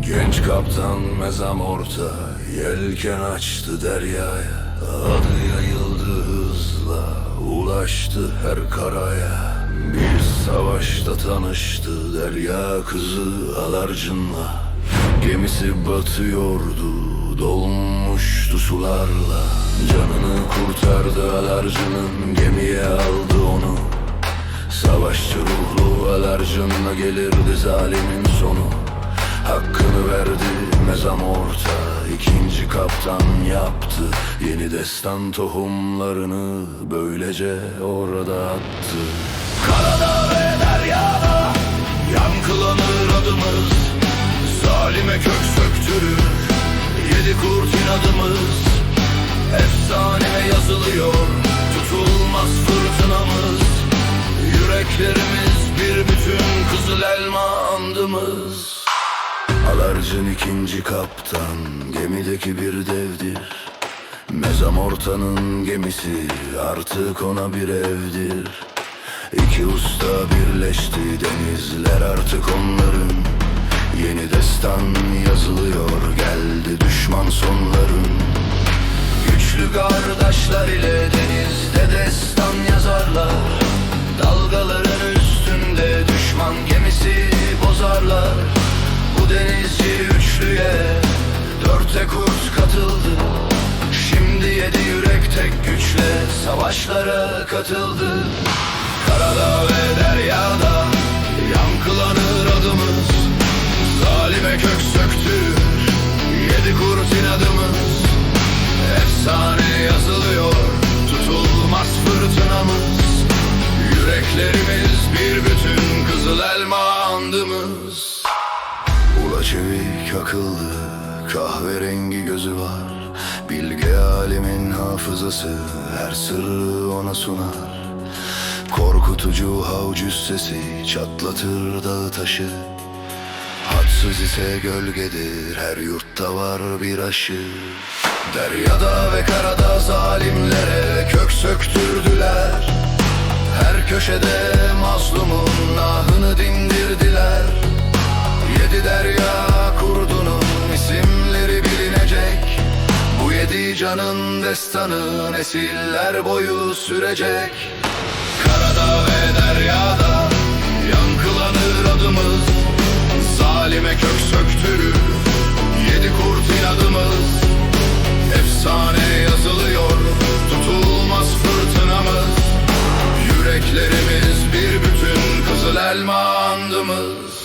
Genç kaptan mezam orta Yelken açtı deryaya. Adı yayıldı hızla Ulaştı her karaya. Bir savaşta tanıştı Derya kızı alarcınla. Gemisi batıyordu Dolmuştu sularla. Canını kurtardı alarcının Gemiye aldı onu. Savaşçı ruhlu alerjinle gelirdi zalimin sonu Hakkını verdi mezam orta ikinci kaptan yaptı. Yeni destan tohumlarını böylece orada attı. Karada ve deryada yankılanır adımız. Zalime kök söktürür yedi kurt inadımız. Efsane yazılıyor tutulmaz fırtınamız. Yüreklerimiz bir bütün kızıl elma andımız Alarcın ikinci kaptan gemideki bir devdir. Mezam ortanın gemisi artık ona bir evdir. İki usta birleşti denizler artık onların. Yeni destan yazılıyor geldi düşman sonların. Güçlü kardeşler ile denizde destan yazarlar. Dalgaların savaşlara katıldı. Karada ve deryada yankılanır adımız. Zalime kök söktürür yedi kurt inadımız. Efsane yazılıyor tutulmaz fırtınamız. Yüreklerimiz bir bütün kızıl elma andımız. Ula çevik akıllı kahverengi gözü var Bilge alimin hafızası her sırrı ona sunar. Korkutucu hav cüssesi çatlatır dağı taşı. Hadsız ise gölgedir her yurtta var bir aşı. Deryada ve karada zalimlere kök söktürdüler. Her köşede mazlumun canın destanı nesiller boyu sürecek. Karada ve deryada yankılanır adımız. Zalime kök söktürür yedi kurt inadımız. Efsane yazılıyor tutulmaz fırtınamız. Yüreklerimiz bir bütün kızıl elma andımız